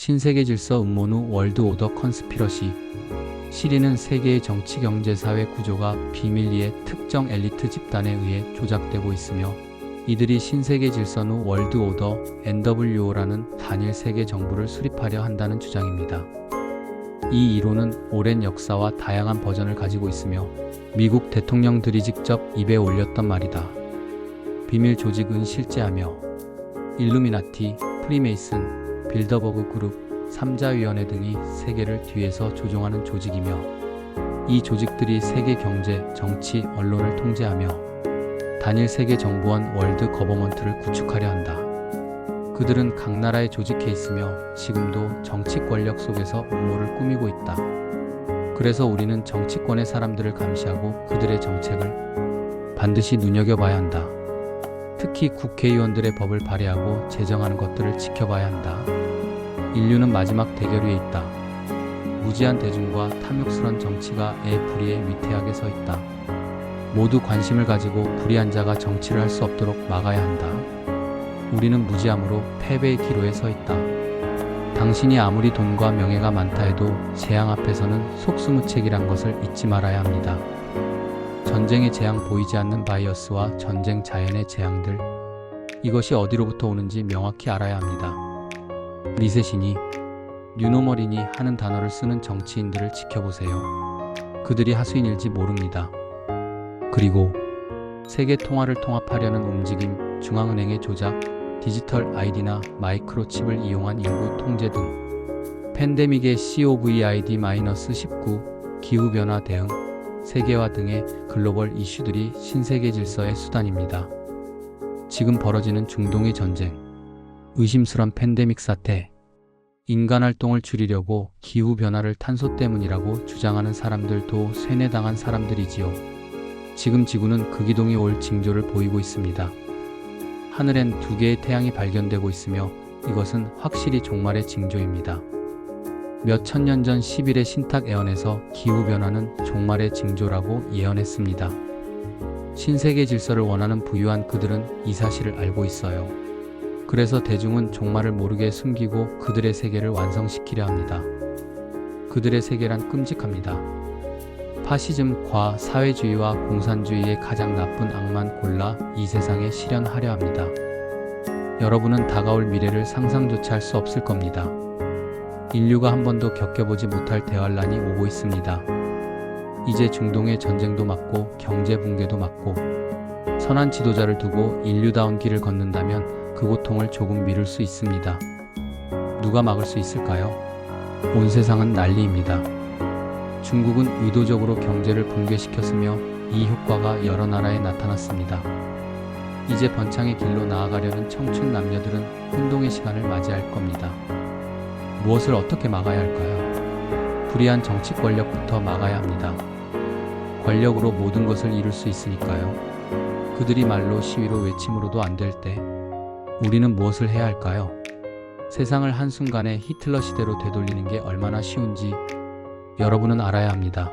신세계 질서 음모는 월드 오더 컨스피러시 시리는 세계의 정치 경제 사회 구조가 비밀리에 특정 엘리트 집단에 의해 조작되고 있으며 이들이 신세계 질서는 월드 오더 NWO라는 단일 세계 정부를 수립하려 한다는 주장입니다. 이 이론은 오랜 역사와 다양한 버전을 가지고 있으며 미국 대통령들이 직접 입에 올렸던 말이다. 비밀 조직은 실제하며 일루미나티, 프리메이슨, 빌더버그 그룹, 삼자위원회 등이 세계를 뒤에서 조종하는 조직이며 이 조직들이 세계 경제, 정치, 언론을 통제하며 단일 세계 정부원 월드 거버먼트를 구축하려 한다. 그들은 각 나라에 조직해 있으며 지금도 정치 권력 속에서 음모를 꾸미고 있다. 그래서 우리는 정치권의 사람들을 감시하고 그들의 정책을 반드시 눈여겨봐야 한다. 특히 국회의원들의 법을 발의하고 제정하는 것들을 지켜봐야 한다. 인류는 마지막 대결 위에 있다. 무지한 대중과 탐욕스런 정치가 애 불의에 위태하게 서 있다. 모두 관심을 가지고 불의한 자가 정치를 할 수 없도록 막아야 한다. 우리는 무지함으로 패배의 기로에 서 있다. 당신이 아무리 돈과 명예가 많다 해도 재앙 앞에서는 속수무책이란 것을 잊지 말아야 합니다. 전쟁의 재앙 보이지 않는 바이어스와 전쟁 자연의 재앙들 이것이 어디로부터 오는지 명확히 알아야 합니다. 리셋이니 뉴노멀이니 하는 단어를 쓰는 정치인들을 지켜보세요. 그들이 하수인일지 모릅니다. 그리고 세계 통화를 통합하려는 움직임, 중앙은행의 조작, 디지털 아이디나 마이크로칩을 이용한 인구 통제 등 팬데믹의 COVID-19, 기후변화 대응, 세계화 등의 글로벌 이슈들이 신세계 질서의 수단입니다. 지금 벌어지는 중동의 전쟁, 의심스런 팬데믹 사태, 인간 활동을 줄이려고 기후 변화를 탄소 때문이라고 주장하는 사람들도 세뇌당한 사람들이지요. 지금 지구는 극이동이 올 징조를 보이고 있습니다. 하늘엔 두 개의 태양이 발견되고 있으며 이것은 확실히 종말의 징조입니다. 몇 천 년 전 10일의 신탁 애언에서 기후변화는 종말의 징조라고 예언했습니다. 신세계 질서를 원하는 부유한 그들은 이 사실을 알고 있어요. 그래서 대중은 종말을 모르게 숨기고 그들의 세계를 완성시키려 합니다. 그들의 세계란 끔찍합니다. 파시즘, 과, 사회주의와 공산주의의 가장 나쁜 악만 골라 이 세상에 실현하려 합니다. 여러분은 다가올 미래를 상상조차 할 수 없을 겁니다. 인류가 한 번도 겪어보지 못할 대환란이 오고 있습니다. 이제 중동의 전쟁도 막고 경제 붕괴도 막고 선한 지도자를 두고 인류다운 길을 걷는다면 그 고통을 조금 미룰 수 있습니다. 누가 막을 수 있을까요? 온 세상은 난리입니다. 중국은 의도적으로 경제를 붕괴시켰으며 이 효과가 여러 나라에 나타났습니다. 이제 번창의 길로 나아가려는 청춘 남녀들은 혼동의 시간을 맞이할 겁니다. 무엇을 어떻게 막아야 할까요? 불의한 정치 권력부터 막아야 합니다. 권력으로 모든 것을 이룰 수 있으니까요. 그들이 말로 시위로 외침으로도 안 될 때 우리는 무엇을 해야 할까요? 세상을 한순간에 히틀러 시대로 되돌리는 게 얼마나 쉬운지 여러분은 알아야 합니다.